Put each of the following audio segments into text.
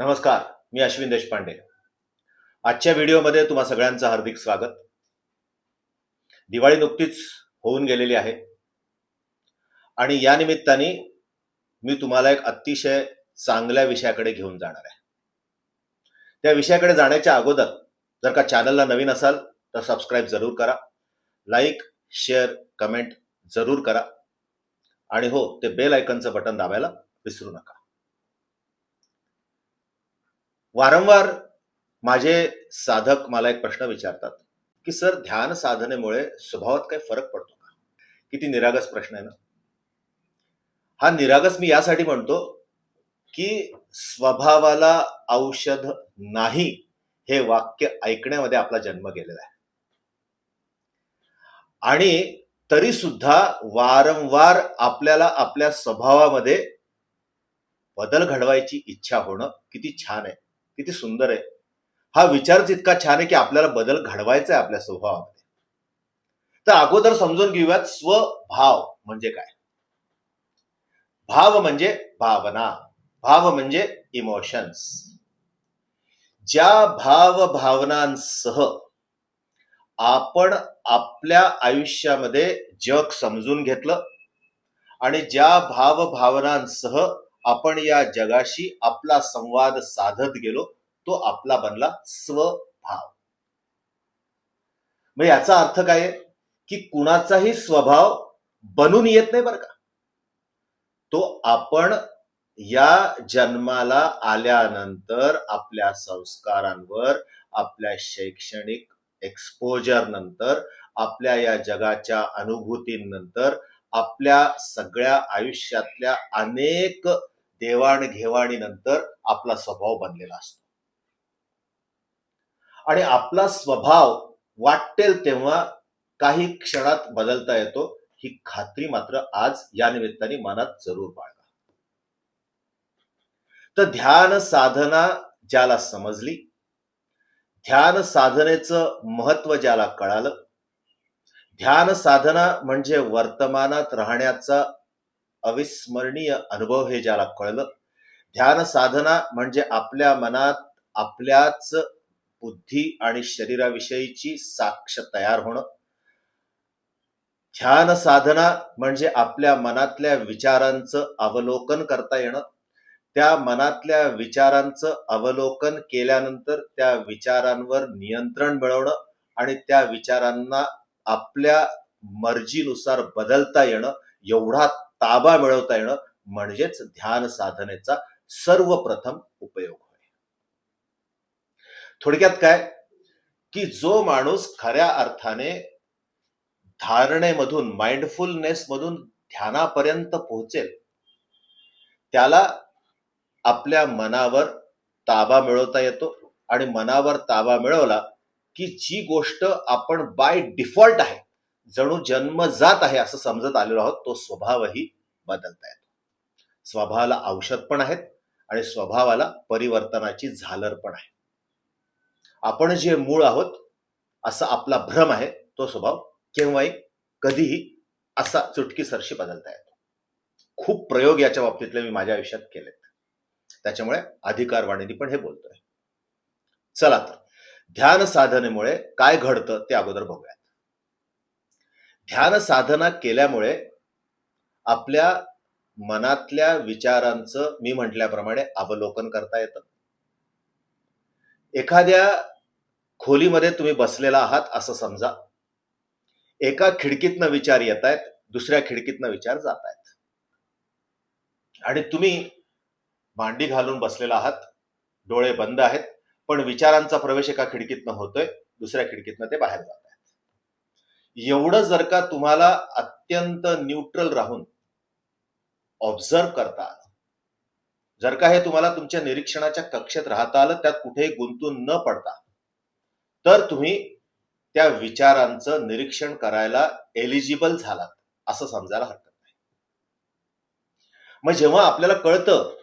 नमस्कार मी अश्विन देशपांडे. आजच्या व्हिडिओमध्ये तुम्हा सगळ्यांचं हार्दिक स्वागत. दिवाळी नुकतीच होऊन गेलेली आहे. आणि या निमित्ताने मी तुम्हाला एक अतिशय चांगल्या विषयाकडे घेऊन जाणार आहे. त्या विषयाकडे जाण्याच्या अगोदर जर का चॅनलला नवीन असाल तर सबस्क्राईब जरूर करा. लाईक शेअर कमेंट जरूर करा. आणि हो ते बेल आयकनचं बटन दाबायला विसरू नका. वारंवार माझे साधक मला एक प्रश्न विचारतात की सर ध्यान साधनेमुळे स्वभावात काही फरक पडतो का? किती निरागस प्रश्न आहे ना. हा निरागस मी यासाठी म्हणतो की स्वभावाला औषध नाही हे वाक्य ऐकण्यामध्ये आपला जन्म गेलेला आहे. आणि तरी सुद्धा वारंवार आपल्याला आपल्या स्वभावामध्ये बदल घडवायची इच्छा होणं किती छान आहे. किती सुंदर आहे. हा विचारच इतका छान आहे की आपल्याला बदल घडवायचा आहे आपल्या स्वभावामध्ये. तर अगोदर समजून घेऊयात स्वभाव म्हणजे काय? भाव म्हणजे भावना. भाव म्हणजे इमोशन्स ज्या भाव भावनांसह आपण आपल्या आयुष्यामध्ये जग समजून घेतलं आणि ज्या भाव भावनांसह आपण या जगाशी आपला संवाद साधत गेलो तो आपला बनला स्वभाव. मग याचा अर्थ काय आहे? की कुणाचाही स्वभाव बनून येत नाही बरं का. तो आपण या जन्माला आल्यानंतर आपल्या संस्कारांवर आपल्या शैक्षणिक एक्सपोजर नंतर आपल्या या जगाच्या अनुभूतींनंतर आपल्या सगळ्या आयुष्यातल्या अनेक देवाणघेवाणीनंतर आपला स्वभाव बनलेला असतो. आणि आपला स्वभाव वाटेल तेव्हा काही क्षणात बदलता येतो ही खात्री मात्र आज या निमित्ताने मनात जरूर बाळगा. तर ध्यान साधना ज्याला समजली ध्यान साधनेचं महत्त्व ज्याला कळालं ध्यान साधना म्हणजे वर्तमानात राहण्याचा अविस्मरणीय अनुभव हे ज्याला कळलं. ध्यान साधना म्हणजे आपल्या मनात आपल्याच बुद्धी आणि शरीराविषयीची साक्ष तयार होणं. ध्यान साधना म्हणजे आपल्या मनातल्या विचारांचं अवलोकन करता येणं. त्या मनातल्या विचारांचं अवलोकन केल्यानंतर त्या विचारांवर नियंत्रण मिळवणं आणि त्या विचारांना आपल्या मर्जीनुसार बदलता येणं एवढा ताबा मिळवता येणं म्हणजेच ध्यान साधनेचा सर्वप्रथम उपयोग होय. थोडक्यात काय? की जो माणूस खऱ्या अर्थाने धारणेमधून माइंडफुलनेस मधून ध्यानापर्यंत पोहोचेल त्याला आपल्या मनावर ताबा मिळवता येतो आणि मनावर ताबा मिळवला की जी गोष्ट आपण बाय डिफॉल्ट आहे जणू जन्म जात आहे असं समजत आलेलो आहोत तो स्वभावही बदलता येतो. स्वभावाला औषध पण आहेत आणि स्वभावाला परिवर्तनाची झालर पण आहे. आपण जे मूळ आहोत असा आपला भ्रम आहे तो स्वभाव केव्हाही कधीही असा चुटकीसरशी बदलता येतो. खूप प्रयोग याच्या बाबतीतले मी माझ्या आयुष्यात केलेत. त्याच्यामुळे अधिकारवाणीने पण हे बोलतोय. चला तर ध्यान साधनेमुळे काय घडतं ते अगोदर बघूयात. ध्यान साधना केल्यामुळे आपल्या मनातल्या विचारांचं मी म्हटल्याप्रमाणे अवलोकन करता येतं. एखाद्या खोलीमध्ये तुम्ही बसलेला आहात असं समजा. एका खिडकीतनं विचार येत आहेत दुसऱ्या खिडकीतनं विचार जात आहेत. आणि तुम्ही मांडी घालून बसलेला आहात डोळे बंद आहेत पण विचारांचा प्रवेश एका खिडकीतनं होतोय दुसऱ्या खिडकीतनं ते बाहेर जात आहेत. एवढं जर का तुम्हाला अत्यंत न्यूट्रल राहून ऑब्झर्व करता आलं जर का हे तुम्हाला तुमच्या निरीक्षणाच्या कक्षेत राहता आलं त्यात कुठेही गुंतून न पडता तर तुम्ही त्या विचारांचं निरीक्षण करायला एलिजिबल झालात असं समजायला हरकत नाही. मग जेव्हा आपल्याला कळतं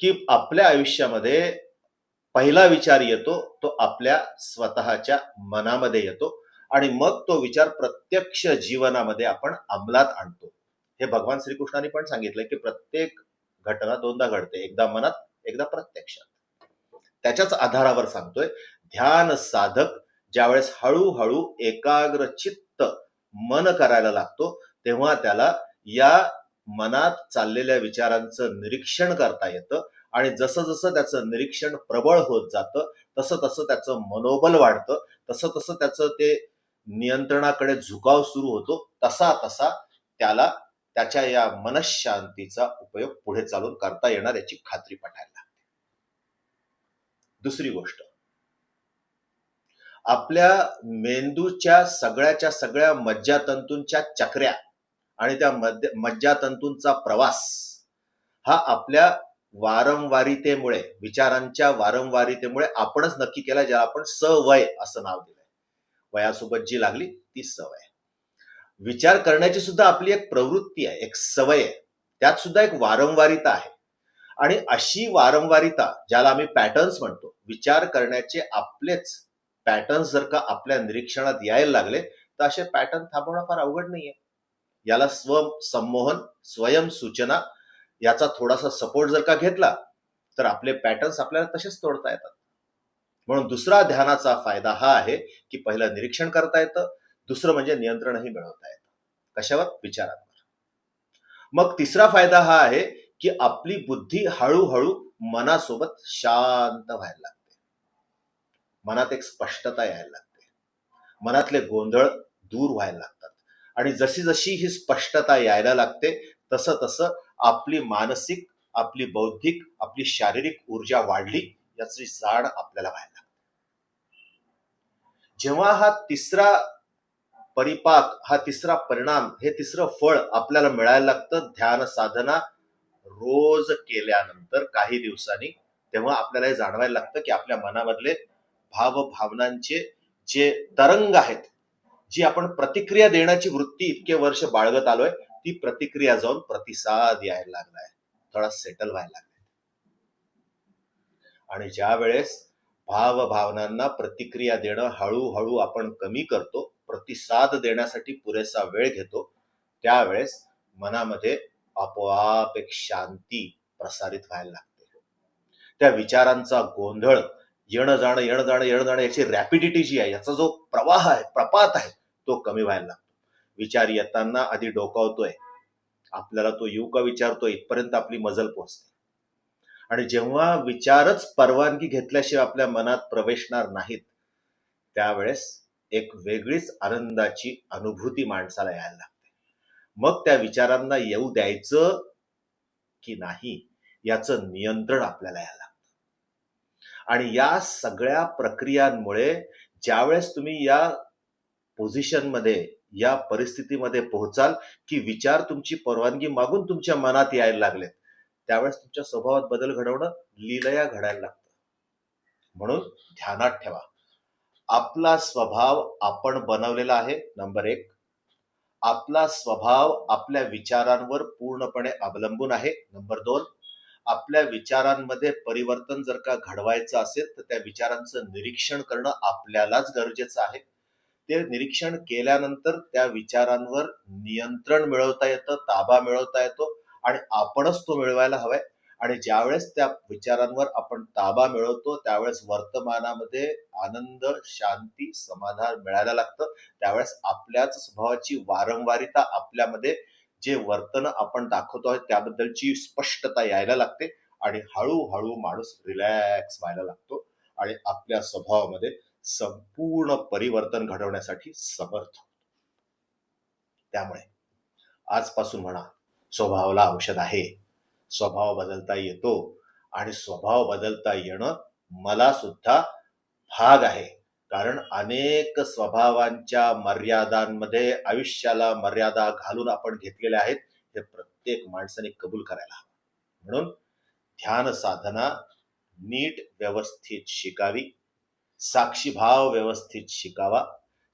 की आपल्या आयुष्यामध्ये पहिला विचार येतो तो आपल्या स्वतःच्या मनामध्ये येतो आणि मग तो विचार प्रत्यक्ष जीवनामध्ये आपण अंमलात आणतो. हे भगवान श्रीकृष्णाने पण सांगितलंय की प्रत्येक घटना दोनदा घडते एकदा मनात एकदा प्रत्यक्षात. त्याच्याच आधारावर सांगतोय ध्यान साधक ज्यावेळेस हळूहळू एकाग्र चित्त मन करायला लागतो तेव्हा त्याला या मनात चाललेल्या विचारांचं निरीक्षण करता येतं आणि जसं जसं त्याचं निरीक्षण प्रबळ होत जातं तसं तसं त्याचं मनोबल वाढतं तसं तसं त्याचं ते नियंत्रणाकडे झुकाव सुरू होतो तसा तसा त्याला त्याच्या या मनशांतीचा उपयोग पुढे चालून करता येणार याची खात्री पटायला लागते. दुसरी गोष्ट. आपल्या मेंदूच्या सगळ्याच्या सगळ्या मज्जातंतूंच्या चक्र्या आणि त्या मध्य मज्जातंतूंचा प्रवास हा आपल्या वारंवारितेमुळे विचारांच्या वारंवारितेमुळे आपणच नक्की केला ज्याला आपण सवय असं नाव दिलंय. वयासोबत जी लागली ती सवय. विचार करण्याची सुद्धा आपली एक प्रवृत्ती आहे एक सवय आहे. त्यात सुद्धा एक वारंवारिता आहे. आणि अशी वारंवारिता ज्याला आम्ही पॅटर्न्स म्हणतो विचार करण्याचे आपलेच पॅटर्न्स जर का आपल्या निरीक्षणात यायला लागले तर असे पॅटर्न थांबवणं फार अवघड नाहीये. याला स्व संमोहन स्वयं सूचना याचा थोडासा सपोर्ट जर का घेतला तर आपले पॅटर्न्स आपल्याला तसेच तोडता येतात. म्हणून दुसरा ध्यानाचा फायदा हा आहे की पहिलं निरीक्षण करता येतं दुसरं म्हणजे नियंत्रणही मिळवता येतं. कशावर? विचारांवर. मग तिसरा फायदा हा आहे की आपली बुद्धी हळूहळू मनासोबत शांत व्हायला लागते. मनात एक स्पष्टता यायला लागते. मनातले गोंधळ दूर व्हायला लागतात. आणि जशी जशी ही स्पष्टता यायला लागते तसं तसं आपली मानसिक आपली बौद्धिक आपली शारीरिक ऊर्जा वाढली याची जाण आपल्याला व्हायला लागते. जेव्हा हा तिसरा परिपाक हा तिसरा परिणाम हे तिसरं फळ आपल्याला मिळायला लागतं ध्यान साधना रोज केल्यानंतर काही दिवसांनी तेव्हा आपल्याला हे जाणवायला लागतं की आपल्या मनामधले भाव भावनांचे जे तरंग आहेत जी आपण प्रतिक्रिया देण्याची वृत्ती इतके वर्ष बाळगत आलोय ती प्रतिक्रिया जाऊन प्रतिसाद यायला लागलाय. थोडा सेटल व्हायला लागलाय. आणि ज्या वेळेस भाव भावनांना प्रतिक्रिया देणं हळूहळू आपण कमी करतो प्रतिसाद देण्यासाठी पुरेसा वेळ घेतो त्यावेळेस मनामध्ये आपोआप एक शांती प्रसारित व्हायला लागते. त्या विचारांचा गोंधळ येणं जाणं येणं जाणं येणं जाणं याची रॅपिडिटी जी आहे याचा जो प्रवाह आहे प्रपात आहे तो कमी व्हायला लागतो. विचार येताना आधी डोकावतोय आपल्याला तो येऊ का विचारतोय इथपर्यंत आपली मजल पोहोचते. आणि जेव्हा विचारच परवानगी घेतल्याशिवाय आपल्या मनात प्रवेशणार नाहीत त्यावेळेस एक वेगळीच आनंदाची अनुभूती माणसाला यायला लागते. मग त्या विचारांना येऊ द्यायचं की नाही याचं नियंत्रण आपल्याला यायला लागतं. आणि या सगळ्या प्रक्रियांमुळे ज्यावेळेस तुम्ही या पोझिशनमध्ये या परिस्थितीमध्ये पोहोचाल की विचार तुमची परवानगी मागून तुमच्या मनात यायला लागलेत. त्यावेळेस तुमच्या स्वभावात बदल घडवणं लिलया घडायला लागतं. म्हणून ध्यानात ठेवा. आपला स्वभाव आपण बनवलेला आहे नंबर एक. आपला स्वभाव आपल्या विचारांवर पूर्णपणे अवलंबून आहे नंबर दोन. आपल्या विचारांमध्ये परिवर्तन जर का घडवायचं असेल तर त्या विचारांचं निरीक्षण करणं आपल्यालाच गरजेचं आहे. ते निरीक्षण केल्यानंतर त्या विचारांवर नियंत्रण मिळवता येतं ताबा मिळवता येतो आणि आपणच तो मिळवायला हवाय. आणि ज्यावेळेस त्या विचारांवर आपण ताबा मिळवतो त्यावेळेस वर्तमानामध्ये आनंद शांती समाधान मिळायला लागतं. त्यावेळेस आपल्याच स्वभावाची वारंवारिता आपल्यामध्ये जे वर्तन आपण दाखवतो आहे त्याबद्दलची स्पष्टता यायला लागते आणि हळूहळू माणूस रिलॅक्स व्हायला लागतो आणि आपल्या स्वभावामध्ये संपूर्ण परिवर्तन घडवण्यासाठी समर्थ त्यामुळे आजपासून म्हणा स्वभावाला औषध आहे स्वभाव बदलता येतो आणि स्वभाव बदलता येणं मला सुद्धा भाग आहे. कारण अनेक स्वभावांच्या मर्यादांमध्ये आयुष्याला मर्यादा घालून आपण घेतलेल्या आहेत हे प्रत्येक माणसाने कबूल करायला हवं. म्हणून ध्यान साधना नीट व्यवस्थित शिकावी. साक्षीभाव व्यवस्थित शिकावा.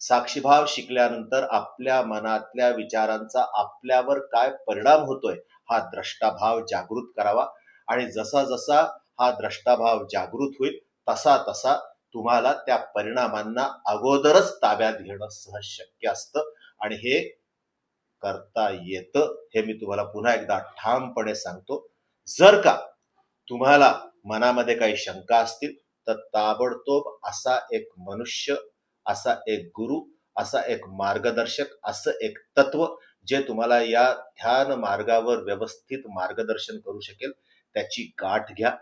साक्षीभाव शिकल्यानंतर आपल्या मनातल्या विचारांचा आपल्यावर काय परिणाम होतोय हा द्रष्टाभाव जागृत करावा. आणि जसा जसा हा द्रष्टाभाव जागृत होईल तसा तसा तुम्हाला त्या परिणामांना अगोदरच ताब्यात घेणं सहज शक्य असतं. आणि हे करता येतं हे मी तुम्हाला पुन्हा एकदा ठामपणे सांगतो. जर का तुम्हाला मनामध्ये काही शंका असतील तर ताबडतोब असा एक मनुष्य असा एक गुरु असा एक मार्गदर्शक असं एक तत्व जे तुम्हाला या ध्यान मार्गावर व्यवस्थित मार्गदर्शन करू शकेल त्याची गाठ घ्या.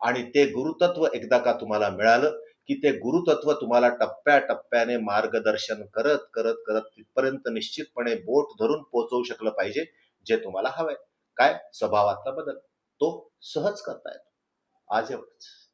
आणि ते गुरुतत्व एकदा का तुम्हाला मिळालं की ते गुरुतत्व तुम्हाला टप्प्याटप्प्याने मार्गदर्शन करत करत करत तिथपर्यंत निश्चितपणे बोट धरून पोचवू शकलं पाहिजे जे तुम्हाला हवंय. काय? स्वभावातला बदल. तो सहज करता येतो. आज एवढंच.